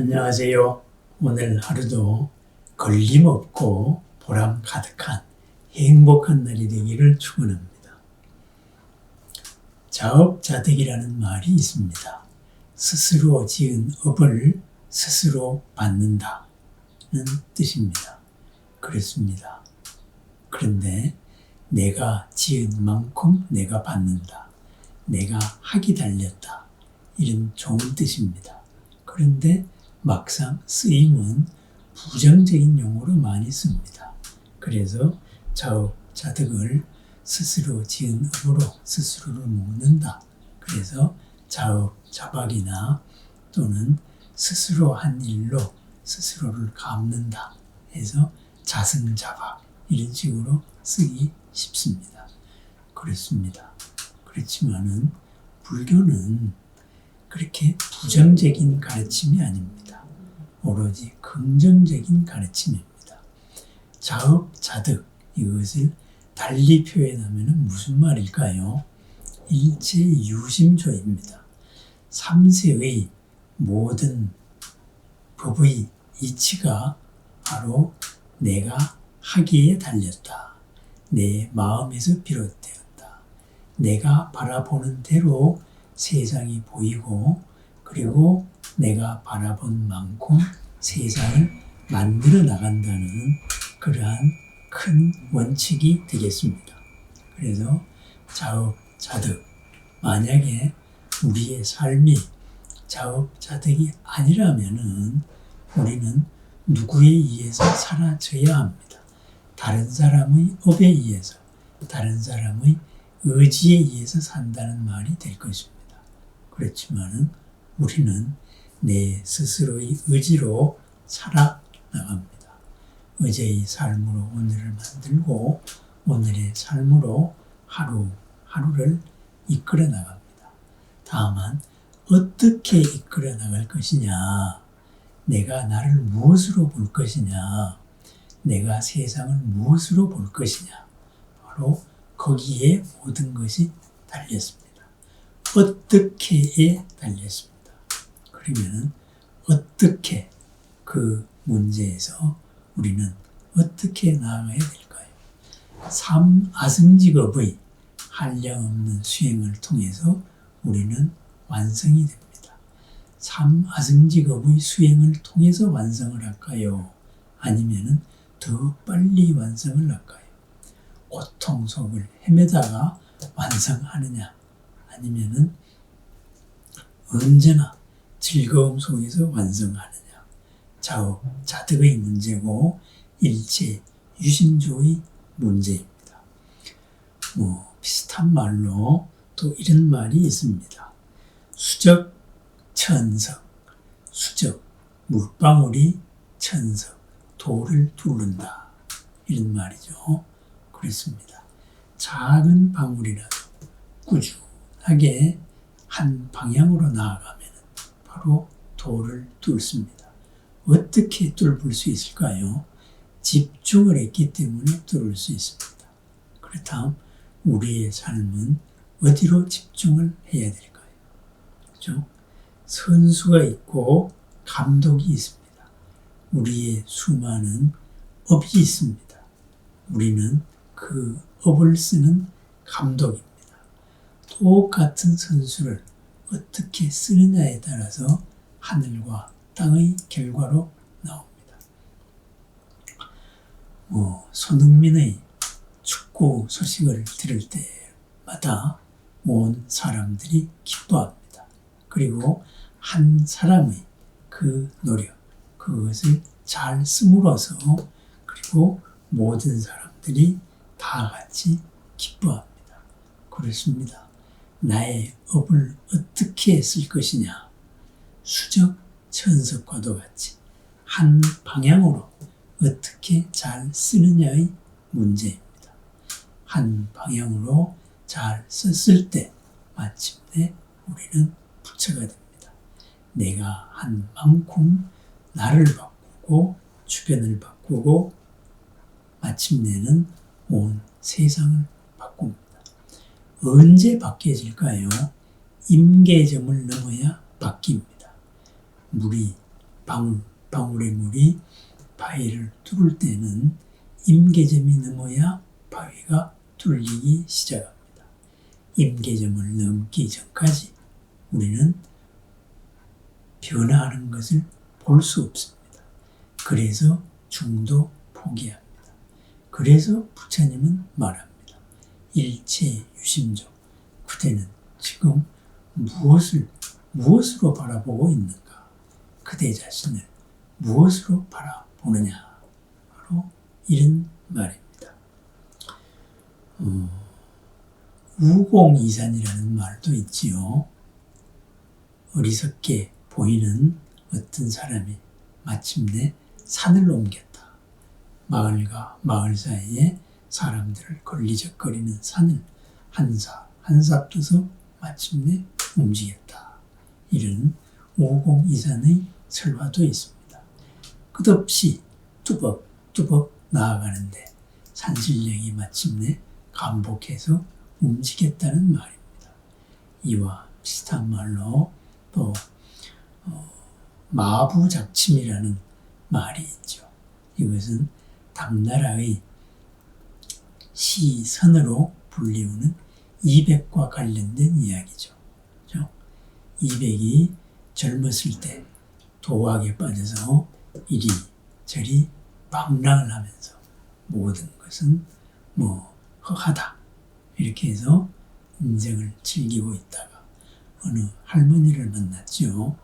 안녕하세요. 오늘 하루도 걸림없고 보람 가득한 행복한 날이 되기를 축원합니다. 자업자득이라는 말이 있습니다. 스스로 지은 업을 스스로 받는다는 뜻입니다. 그렇습니다. 그런데 내가 지은 만큼 내가 받는다. 내가 학이 달렸다. 이런 좋은 뜻입니다. 그런데 막상 쓰임은 부정적인 용어로 많이 씁니다. 그래서 자업 자득을 스스로 지은 업으로 스스로를 먹는다. 그래서 자업 자박이나 또는 스스로 한 일로 스스로를 갚는다. 해서 자승자박 이런 식으로 쓰기 쉽습니다. 그렇습니다. 그렇지만은 불교는 그렇게 부정적인 가르침이 아닙니다. 오로지 긍정적인 가르침입니다. 자업 자득 이것을 달리 표현하면 무슨 말일까요? 일체 유심조입니다. 삼세의 모든 법의 이치가 바로 내가 하기에 달렸다. 내 마음에서 비롯되었다. 내가 바라보는 대로 세상이 보이고 그리고 내가 바라본 만큼 세상을 만들어 나간다는 그러한 큰 원칙이 되겠습니다. 그래서 자업 자득 만약에 우리의 삶이 자업 자득이 아니라면은 우리는 누구에 의해서 사라져야 합니다. 다른 사람의 업에 의해서, 다른 사람의 의지에 의해서 산다는 말이 될 것입니다. 그렇지만은 우리는 내 스스로의 의지로 살아나갑니다. 어제의 삶으로 오늘을 만들고 오늘의 삶으로 하루 하루를 이끌어 나갑니다. 다만 어떻게 이끌어 나갈 것이냐, 내가 나를 무엇으로 볼 것이냐, 내가 세상을 무엇으로 볼 것이냐, 바로 거기에 모든 것이 달렸습니다. 어떻게에 달렸습니다. 그러면은 어떻게 그 문제에서 우리는 어떻게 나아가야 될까요? 삼 아승직업의 한량없는 수행을 통해서 우리는 완성이 됩니다. 삼 아승직업의 수행을 통해서 완성을 할까요? 아니면은 더 빨리 완성을 할까요? 고통 속을 헤매다가 완성하느냐? 아니면은 언제나 즐거움 속에서 완성하느냐? 자업, 자득의 문제고 일체 유심조의 문제입니다. 뭐 비슷한 말로 또 이런 말이 있습니다. 수적 천석, 수적 물방울이 천석, 돌을 두른다. 이런 말이죠. 그렇습니다. 작은 방울이라도 꾸준하게 한 방향으로 나아가면 바로 돌을 뚫습니다. 어떻게 뚫을 수 있을까요? 집중을 했기 때문에 뚫을 수 있습니다. 그렇다면 우리의 삶은 어디로 집중을 해야 될까요? 그죠? 선수가 있고 감독이 있습니다. 우리의 수많은 업이 있습니다. 우리는 그 업을 쓰는 감독입니다. 똑같은 선수를 어떻게 쓰느냐에 따라서 하늘과 땅의 결과로 나옵니다. 뭐 손흥민의 축구 소식을 들을 때마다 온 사람들이 기뻐합니다. 그리고 한 사람의 그 노력, 그것을 잘 쓰므로써 그리고 모든 사람들이 다 같이 기뻐합니다. 그렇습니다. 나의 업을 어떻게 쓸 것이냐. 수적 천석과도 같이 한 방향으로 어떻게 잘 쓰느냐의 문제입니다. 한 방향으로 잘 썼을 때 마침내 우리는 부처가 됩니다. 내가 한 만큼 나를 바꾸고 주변을 바꾸고 마침내는 온 세상을. 언제 바뀌어질까요? 임계점을 넘어야 바뀝니다. 물이 방울, 방울의 물이 바위를 뚫을 때는 임계점이 넘어야 바위가 뚫리기 시작합니다. 임계점을 넘기 전까지 우리는 변화하는 것을 볼 수 없습니다. 그래서 중도 포기합니다. 그래서 부처님은 말합니다. 일체 유심조. 그대는 지금 무엇을 무엇으로 바라보고 있는가? 그대 자신을 무엇으로 바라보느냐? 바로 이런 말입니다. 어, 우공이산이라는 말도 있지요. 어리석게 보이는 어떤 사람이 마침내 산을 옮겼다. 마을과 마을 사이에 사람들을 걸리적거리는 산을 한사 한사 떠서 마침내 움직였다. 이런 오공이산의 설화도 있습니다. 끝없이 뚜벅 뚜벅 나아가는데 산신령이 마침내 감복해서 움직였다는 말입니다. 이와 비슷한 말로 또 어, 마부작침이라는 말이 있죠. 이것은 당나라의 시선으로 불리우는 이백과 관련된 이야기죠. 그죠? 이백이 젊었을 때 도학에 빠져서 이리저리 방랑을 하면서 모든 것은 뭐 허하다 이렇게 해서 인생을 즐기고 있다가 어느 할머니를 만났죠.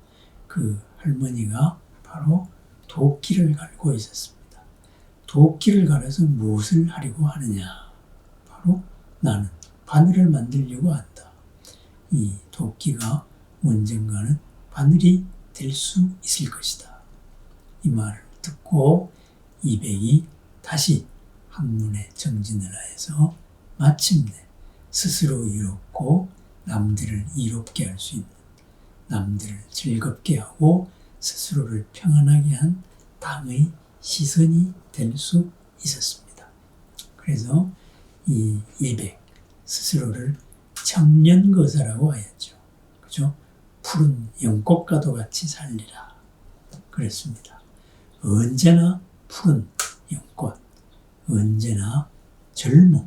그 할머니가 바로 도끼를 갈고 있었습니다. 도끼를 갈아서 무엇을 하려고 하느냐? 바로 나는 바늘을 만들려고 한다. 이 도끼가 언젠가는 바늘이 될 수 있을 것이다. 이 말을 듣고 이백이 다시 학문에 정진을 하여서 마침내 스스로 이롭고 남들을 이롭게 할 수 있는 남들을 즐겁게 하고 스스로를 평안하게 한 당의 시선이 될 수 있었습니다. 그래서 이 이백 스스로를 청년거사라고 하였죠. 그죠? 푸른 연꽃과도 같이 살리라. 그랬습니다. 언제나 푸른 연꽃, 언제나 젊음,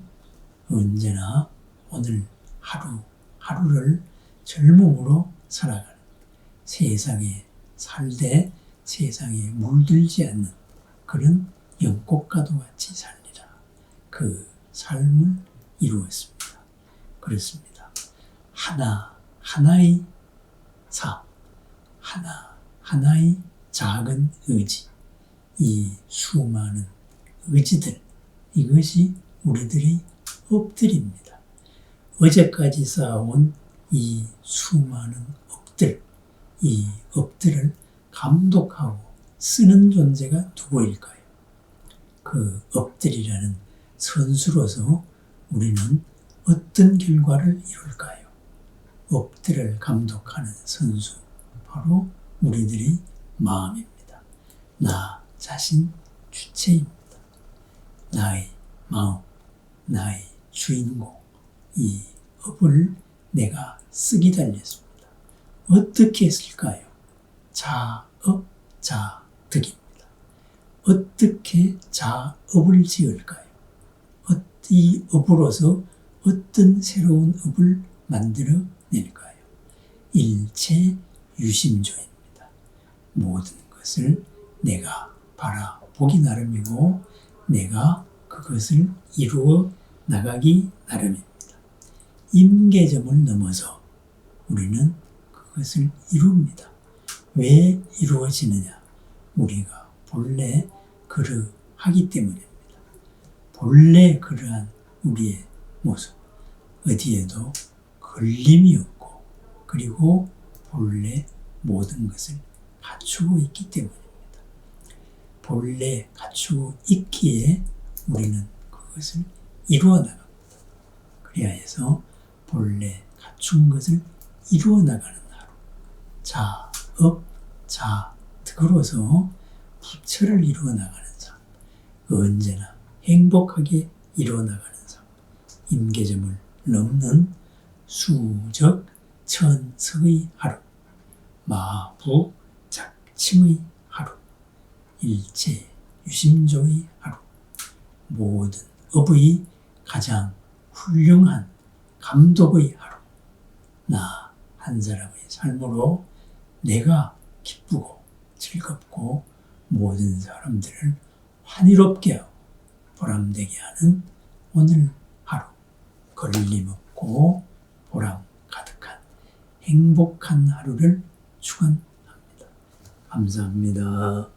언제나 오늘 하루, 하루를 젊음으로 살아가는 세상에 살되 세상에 물들지 않는 그런 연꽃과도 같이 살리라. 그 삶을 이루었습니다. 그렇습니다. 하나, 하나의 삶, 하나, 하나의 작은 의지, 이 수많은 의지들, 이것이 우리들의 업들입니다. 어제까지 쌓아온 이 수많은 업들, 이 업들을 감독하고 쓰는 존재가 누구일까요? 그 업들이라는 선수로서 우리는 어떤 결과를 이룰까요? 업들을 감독하는 선수, 바로 우리들의 마음입니다. 나 자신 주체입니다. 나의 마음, 나의 주인공, 이 업을 내가 쓰기 달렸습니다. 어떻게 쓸까요? 자업, 자득입니다. 어떻게 자업을 지을까요? 이 업으로서 어떤 새로운 업을 만들어 낼까요? 일체 유심조입니다. 모든 것을 내가 바라보기 나름이고 내가 그것을 이루어 나가기 나름입니다. 임계점을 넘어서 우리는 그것을 이룹니다. 왜 이루어지느냐? 우리가 본래 그러하기 때문입니다. 본래 그러한 우리의 모습, 어디에도 걸림이 없고, 그리고 본래 모든 것을 갖추고 있기 때문입니다. 본래 갖추고 있기에 우리는 그것을 이루어 나갑니다. 그리하여서 본래 갖춘 것을 이루어 나가는 하루. 자, 업, 자, 득으로서 부처를 이루어 나가는 삶. 언제나 행복하게 이루어 나가는 삶. 임계점을 넘는 수적 천석의 하루. 마부 작침의 일체 유심조의 하루 모든 업의 가장 훌륭한 감독의 하루 나 한 사람의 삶으로 내가 기쁘고 즐겁고 모든 사람들을 환희롭게 하고 보람되게 하는 오늘 하루 걸림없고 보람 가득한 행복한 하루를 축원합니다. 감사합니다.